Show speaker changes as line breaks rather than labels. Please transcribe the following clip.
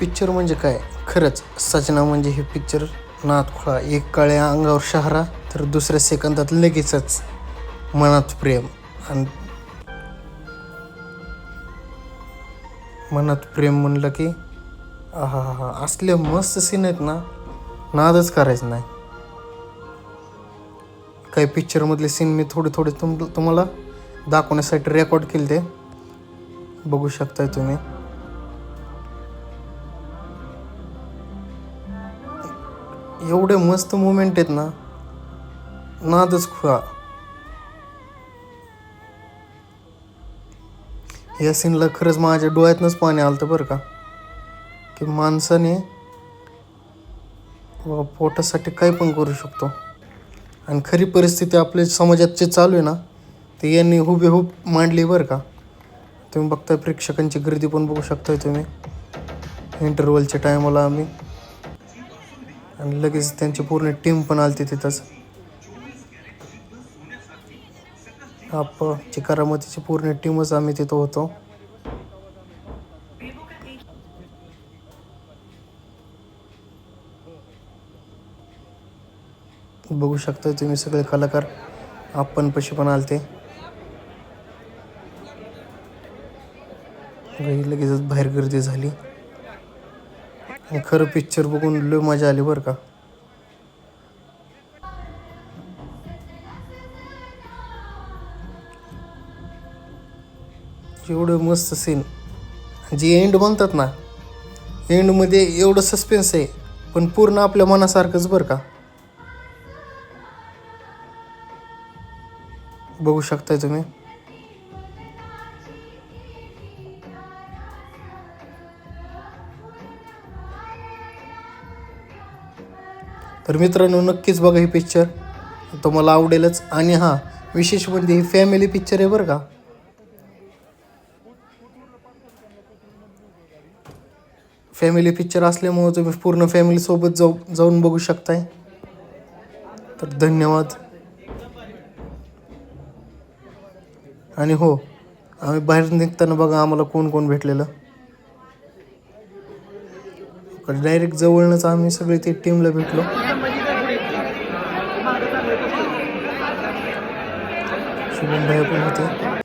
Picture म्हणजे काय? खरंच सजना म्हणजे हे पिक्चर नातखुळा एक काळ्या अंगावर शहरा तर दुसऱ्या सेकंदात लगेचच मनात प्रेम. आणि मनात प्रेम म्हणलं की हा हा हा असले मस्त सीन आहेत ना नादच करायचं नाही. काही पिक्चरमधले सीन मी थोडे थोडे तुम तुम्हाला दाखवण्यासाठी रेकॉर्ड केले ते बघू शकताय तुम्ही. एवढे मस्त मुमेंट आहेत ना नादच खुळा. या सीनला खरंच माझ्या डोळ्यातनंच पाणी आलं तर बरं का. की माणसाने बाबा पोटासाठी काही पण करू शकतो. आणि खरी परिस्थिती आपल्या समाजात जे चालू आहे ना ते यांनी हुबेहूब मांडली बरं का. तुम्ही बघताय प्रेक्षकांची गर्दी पण बघू शकताय तुम्ही. इंटरवलच्या टायमाला आम्ही आणि लगेच त्यांची पूर्ण टीम पण आलती तिथंच. आप चिकारामतीची पूर्ण टीमच आम्ही तिथं होतो. बघू शकता तुम्ही सगळे कलाकार. आपण पशी पण आलते. लगेचच बाहेर गर्दी झाली. खरं पिक्चर बघून लय मजा आली बरं का. एवढं मस्त सीन जे एंड म्हणतात ना एंडमध्ये एवढं सस्पेन्स आहे पण पूर्ण आपल्या मनासारखंच बरं का. बघू शकताय तुम्ही. तर मित्रांनो नक्कीच बघा हे पिक्चर तुम्हाला आवडेलच. आणि हां विशेष म्हणजे ही फॅमिली पिक्चर आहे बरं का. फॅमिली पिक्चर असल्यामुळे तुम्ही पूर्ण फॅमिलीसोबत जाऊ जाऊन बघू शकताय. तर धन्यवाद. आणि हो आम्ही बाहेर निघताना बघा आम्हाला कोण कोण भेटलेलं. डायरेक्ट जवळनंच आम्ही सगळे ते टीमला भेटलो. शुभम भाई पण होते